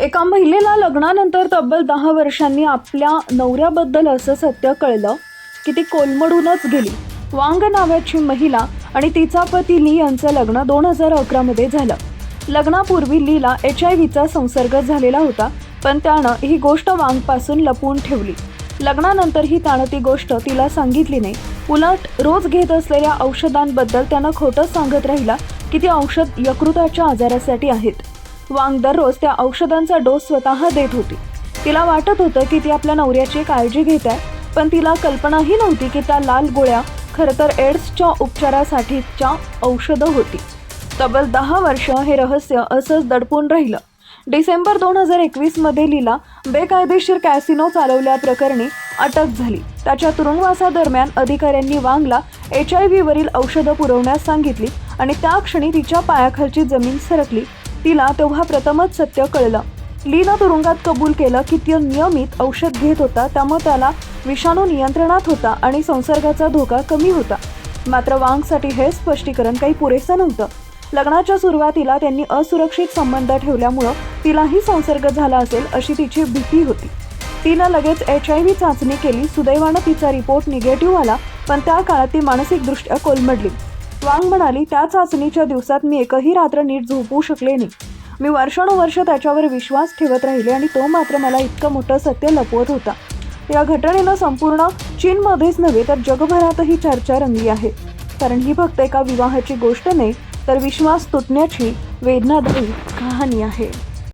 एका महिलेला लग्नानंतर तब्बल दहा वर्षांनी आपल्या नवऱ्याबद्दल असं सत्य कळलं की ती कोलमडूनच गेली. वांग नावाची महिला आणि तिचा पती ली यांचं लग्न दोन हजार अकरामध्ये झालं. लग्नापूर्वी लीला एच आय व्हीचा संसर्ग झालेला होता पण त्यानं ही गोष्ट वांगपासून लपवून ठेवली. लग्नानंतरही त्यानं ती गोष्ट तिला सांगितली नाही. उलट रोज घेत असलेल्या औषधांबद्दल त्यानं खोटं सांगत राहिला की ती औषध यकृताच्या आजारासाठी आहेत. वांग दररोज त्या औषधांचा डोस स्वतः देत होती. तिला वाटत होतं की ती आपल्या नवऱ्याची काळजी घेत आहे पण तिला कल्पनाही नव्हती की त्या लाल गोळ्या खरं तर एड्सच्या उपचारासाठीच्या औषधं होती. तब्बल दहा वर्ष हे रहस्य असंच दडपून राहिलं. डिसेंबर दोन हजार एकवीसमध्ये लीला बेकायदेशीर कॅसिनो चालवल्याप्रकरणी अटक झाली. त्याच्या तुरुंगवासादरम्यान अधिकाऱ्यांनी वांगला एच आय व्हीवरील औषधं पुरवण्यास सांगितली आणि त्या क्षणी तिच्या पायाखालची जमीन सरकली तिला तेव्हा प्रथमच सत्य कळलं. लीनं तुरुंगात कबूल केलं की ती नियमित औषध घेत होता त्यामुळे त्याला विषाणू नियंत्रणात होता आणि संसर्गाचा धोका कमी होता. मात्र वांगसाठी हे स्पष्टीकरण काही पुरेसं नव्हतं. लग्नाच्या सुरुवातीला त्यांनी असुरक्षित संबंध ठेवल्यामुळं तिलाही संसर्ग झाला असेल अशी तिची भीती होती. तिनं लगेच एच आय व्ही चाचणी केली सुदैवानं तिचा रिपोर्ट निगेटिव्ह आला पण त्या काळात ती मानसिकदृष्ट्या कोलमडली. वांग म्हणाली त्या चाचणीच्या दिवसात मी एकही रात्र नीट झोपू शकले नाही. मी वर्षानुवर्ष त्याच्यावर विश्वास ठेवत राहिले आणि तो मात्र मला इतकं मोठं सत्य लपवत होता. या घटनेनं संपूर्ण चीनमध्येच नव्हे तर जगभरातही चर्चा रंगली आहे. कारण ही फक्त एका विवाहाची गोष्ट नाही तर विश्वास तुटण्याची वेदनादायी कहाणी आहे.